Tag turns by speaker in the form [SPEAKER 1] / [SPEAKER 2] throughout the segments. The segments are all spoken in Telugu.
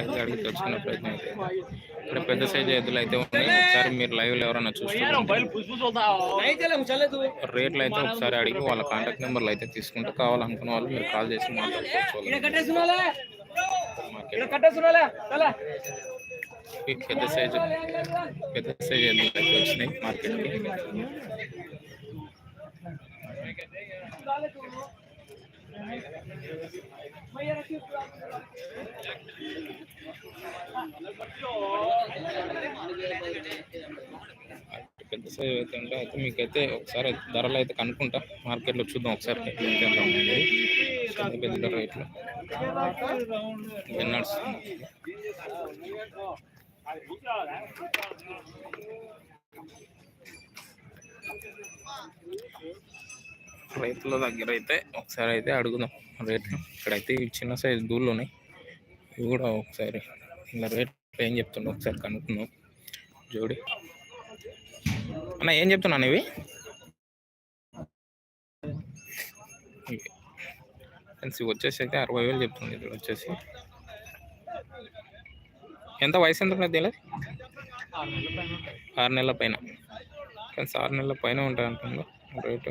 [SPEAKER 1] అయితే అడిగి తెచ్చుకునే ప్రయత్నం అయితే. ఇక్కడ పెద్ద సైజు ఎద్దులు అయితే ఉన్నాయి. ఒకసారి మీరు లైవ్లో ఎవరైనా చూస్తుంటే రేట్లు అయితే ఒకసారి అడిగి వాళ్ళ కాంటాక్ట్ నెంబర్లు అయితే తీసుకుంటే కావాలనుకున్న వాళ్ళు మీరు కాల్ చేసి మాట్లాడుకోవచ్చు. పెద్ద సైజు పెద్ద సైజు ఎద్దులు అయితే వచ్చినాయి మార్కెట్కి పెద్ద సైజ్ అయితే ఉంటే అయితే మీకైతే ఒకసారి ధరలు అయితే కనుక్కుంటా. మార్కెట్లో చూద్దాం ఒకసారి ఎంత ఎంత ఉంది. పెద్ద రేట్లు. విన్నర్స్ రైతుల దగ్గర అయితే ఒకసారి అయితే అడుగుదాం రేట్లు ఇక్కడైతే ఇవి చిన్న సైజు దూళ్ళు ఉన్నాయి ఇవి కూడా ఒకసారి ఇలా రేట్ ఏం చెప్తుండో ఒకసారి కనుక్కుందాం. జోడి. అన్న ఏం చెప్తున్నాను ఇవి? ఇవి. ఫ్రెండ్స్ ఇవి వచ్చేసి అయితే అరవై వేలు చెప్తుంది ఇక్కడ వచ్చేసి. ఎంత వయసు ఎంత ఉన్నది తెలియదు ఆరు నెలల పైన. ఫ్రెండ్స్ ఆరు నెలల పైన ఉంటుంది అంటుందో రేటు.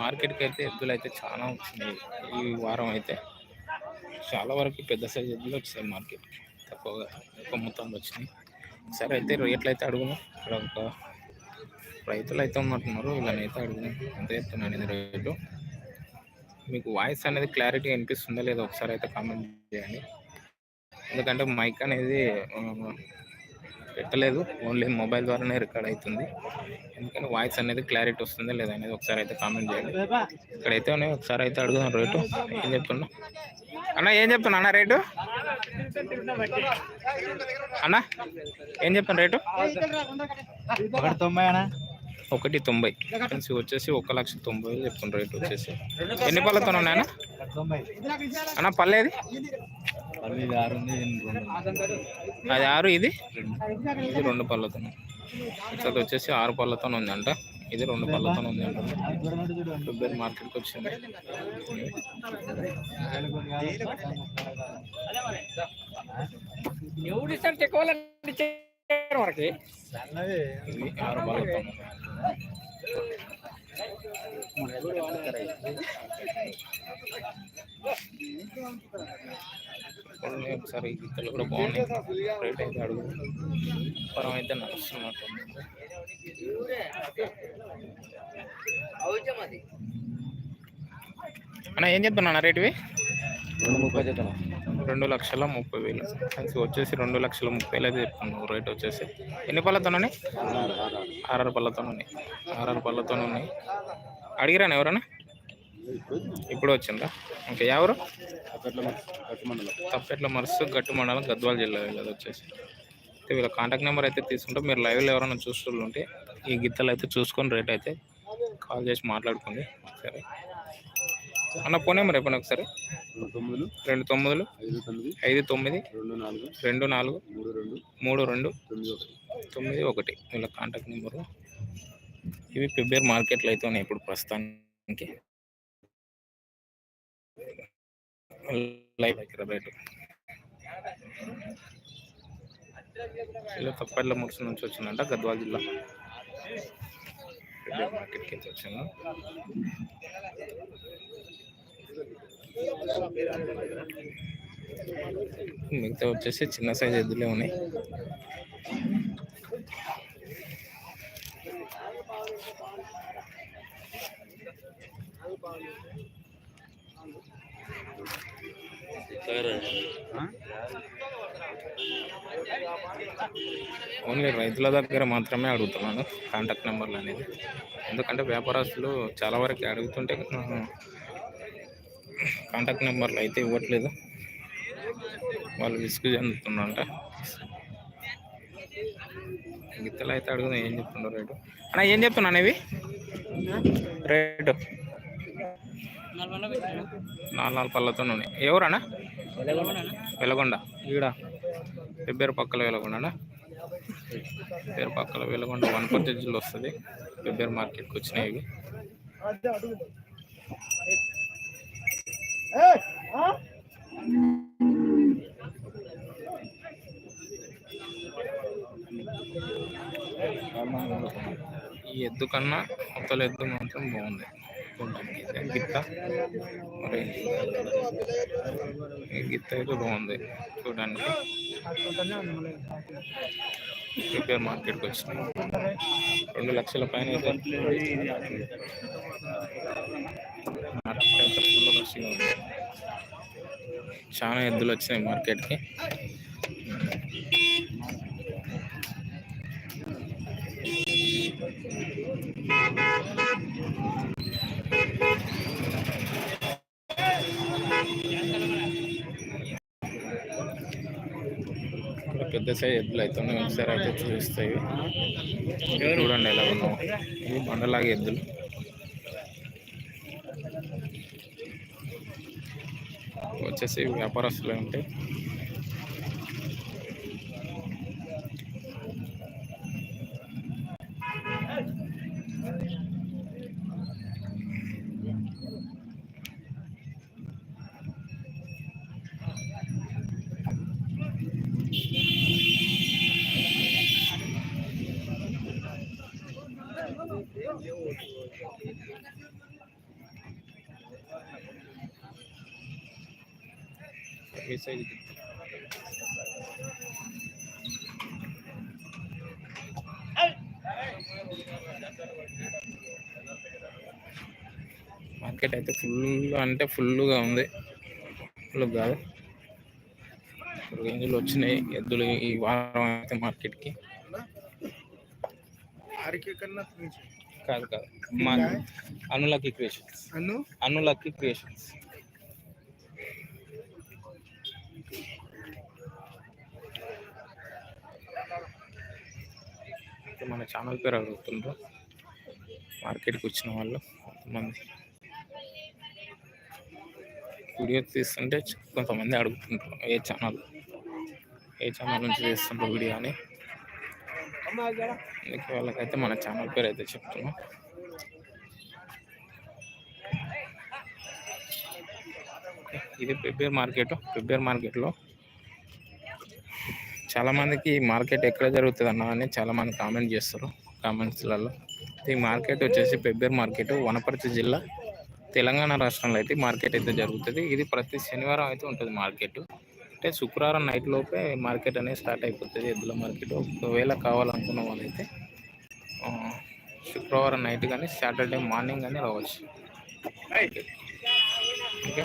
[SPEAKER 1] మార్కెట్కి అయితే ఎద్దులు అయితే చాలా వచ్చింది ఈ వారం అయితే. చాలా వరకు పెద్ద సైజు ఎద్దులు వచ్చాయి మార్కెట్కి. తక్కువగా ఎక్కువ మొత్తంలో వచ్చినాయి. సరే అయితే రేట్లు అయితే అడుగును ఇక్కడ ఒక రైతులు అయితే ఉన్నట్టున్నారు. వీళ్ళనైతే అడుగుదాం. ఎంత చెప్తున్నాను ఇది రేటు? మీకు వాయిస్ అనేది క్లారిటీ అనిపిస్తుందా? లేదా ఒకసారి అయితే కామెంట్ చేయండి. ఎందుకంటే మైక్ అనేది పెట్టలేదు. ఓన్లీ మొబైల్ ద్వారానే రికార్డ్ అవుతుంది ఎందుకంటే వాయిస్ అనేది క్లారిటీ వస్తుందా లేదా అనేది ఒకసారి అయితే కామెంట్ చేయండి. ఇక్కడైతే ఉన్నాయి ఒకసారి అయితే అడుగుదాం రేటు. ఏం చెప్తున్నా? అన్న ఏం చెప్తున్నా? అన్న రేటు? అన్న ఏం చెప్తాను రేటు?
[SPEAKER 2] ఒకటి తొంభై అన్న.
[SPEAKER 1] ఒకటి తొంభై. ఫ్రెండ్స్ వచ్చేసి ఒక లక్ష తొంభై వేలు చెప్తున్న రేట్ వచ్చేసి. ఎన్ని పళ్ళతో ఉన్నాయన్న అన్న? పల్లేది. అది ఆరు ఇది? ఇది రెండు పళ్ళతో అది వచ్చేసి ఆరు పళ్ళతో ఉందంట. ఇది రెండు పళ్ళతో ఉంది. ఫిబ్రవరి మార్కెట్కి వచ్చింది. కొన్ని ఒకసారి గిత్తలు కూడా బాగున్నాయి. రేట్ అయితే అడుగు. పరం అయితే నడుస్తున్నట్టు అన్న ఏం చెప్తున్నా రేటువి?
[SPEAKER 2] రెండు ముప్పై జతలు
[SPEAKER 1] రెండు లక్షల ముప్పై వేలు. ఫ్రెండ్స్ వచ్చేసి రెండు లక్షల ముప్పై వేలు అయితే చెప్తున్నాను రేట్ వచ్చేసి ఎన్ని పళ్ళతోనే ఆర్ఆర్ పళ్ళతో ఉన్నాయి ఆర్ఆర్ పళ్ళతో ఉన్నాయి అడిగిరాను ఎవరన్నా? ఇప్పుడు వచ్చిందా? ఇంకా ఎవరు? తప్పెట్ల మరుసు గట్టు మండలం గద్వాల జిల్లా వెళ్ళదు వచ్చేసి. అయితే వీళ్ళ కాంటాక్ట్ నెంబర్ అయితే తీసుకుంటే. మీరు లైవ్లో ఎవరైనా చూస్తుంటే ఈ గిత్తలు అయితే చూసుకొని రేట్ అయితే కాల్ చేసి మాట్లాడుకోండి. సరే. అన్న ఫోన్ నెంబర్ చెప్పండి ఒకసారి. రెండు తొమ్మిదిలు
[SPEAKER 2] ఐదు తొమ్మిది
[SPEAKER 1] ఐదు తొమ్మిది
[SPEAKER 2] రెండు నాలుగు మూడు రెండు తొమ్మిది ఒకటి.
[SPEAKER 1] వీళ్ళ కాంటాక్ట్ నెంబరు. ఇవి ఫిబ్రవరి మార్కెట్లో అయితే ఉన్నాయి ఇప్పుడు ప్రస్తుతానికి. లైవ్ దగ్గర రేటు ఇలా తప్పట్ల ముడిసి నుంచి వచ్చిందంట గద్వాల జిల్లా. మార్కెట్కి వచ్చింది. మిగతా వచ్చేసి చిన్న సైజ్ ఎద్దులే ఉన్నాయి. ఓన్లీ రైతుల దగ్గర మాత్రమే అడుగుతున్నాను కాంటాక్ట్ నెంబర్లు అనేది. ఎందుకంటే వ్యాపారస్తులు చాలా వరకు అడుగుతుంటే కాంటాక్ట్ నెంబర్లు అయితే ఇవ్వట్లేదు. వాళ్ళు విసుగు చెందుతున్నారంట గిత్తలు అయితే అడుగుదాం ఏం చెప్తున్నారు రేటు. అన్న ఏం చెప్తున్నాను ఇవి? రేటు. నాలుగు నాలుగు పళ్ళతో ఉన్నాయి. ఎవరన్నా వెలగొండ. ఈడ. పెబ్బేరు పక్కల వెలగొండనా పెబ్బేరు పక్కల వెలగొండ వన్ పర్చేజ్లో వస్తుంది. పెబ్బేరు మార్కెట్కి వచ్చినాయి ఇవి. ఈ ఎద్దు కన్నా అవతల ఎద్దు మాత్రం బాగుంది. అయితే గిత్త మరి ఈ గిత్త అయితే బాగుంది చూడడానికి. రిపేర్ మార్కెట్కి వచ్చినాయి రెండు లక్షల పైన అయితే. మార్కెట్ అయితే ఫుల్ రష్గా ఉంది. చాలా ఎద్దులు వచ్చినాయి మార్కెట్కి. పెద్ద సైజ్ ఎద్దులు అయితే ఒకసారి అయితే చూపిస్తాయి. చూడండి ఎలా ఉన్నావు ఇవి బండలాగే ఎద్దులు. వచ్చేసి వ్యాపారస్తులు ఉంటే సైజ్ మార్కెట్ అయితే ఫుల్ అంటే ఫుల్గా ఉంది. ఫుల్ కాదు. రేంజ్లో వచ్చినాయి. ఎద్దులు ఈ వారం అయితే మార్కెట్కి. కాదు కాదు. మా అనులకి క్రియేషన్స్.
[SPEAKER 3] అన్ను
[SPEAKER 1] అనులకి క్రియేషన్స్. అయితే మన ఛానల్ పేరు అడుగుతుండ్రు. మార్కెట్కి వచ్చిన వాళ్ళు కొంతమంది. వీడియో తీస్తుంటే కొంతమంది అడుగుతుంటారు ఏ ఛానల్ ఏ ఛానల్ నుంచి తీస్తుంటారు వీడియో అని. అందుకే వాళ్ళకైతే మన ఛానల్ పేరు అయితే చెప్తున్నాం. ఇది పెబ్బేర్ మార్కెట్ పెబ్బేర్ మార్కెట్లో చాలా మందికి మార్కెట్ ఎక్కడ జరుగుతుంది అన్న అని చాలా మంది కామెంట్ చేస్తారు కామెంట్స్లలో. ఈ మార్కెట్ వచ్చేసి పెబ్బేర్ మార్కెట్ వనపర్తి జిల్లా తెలంగాణ రాష్ట్రంలో అయితే మార్కెట్ అయితే జరుగుతుంది. ఇది ప్రతి శనివారం అయితే ఉంటుంది మార్కెట్. అంటే శుక్రవారం నైట్ లోపే మార్కెట్ అనేది స్టార్ట్ అయిపోతుంది. ఎద్దుల మార్కెట్ ఒకవేళ కావాలనుకున్న వాళ్ళైతే శుక్రవారం నైట్ కానీ సాటర్డే మార్నింగ్ కానీ రావచ్చు. ఓకే?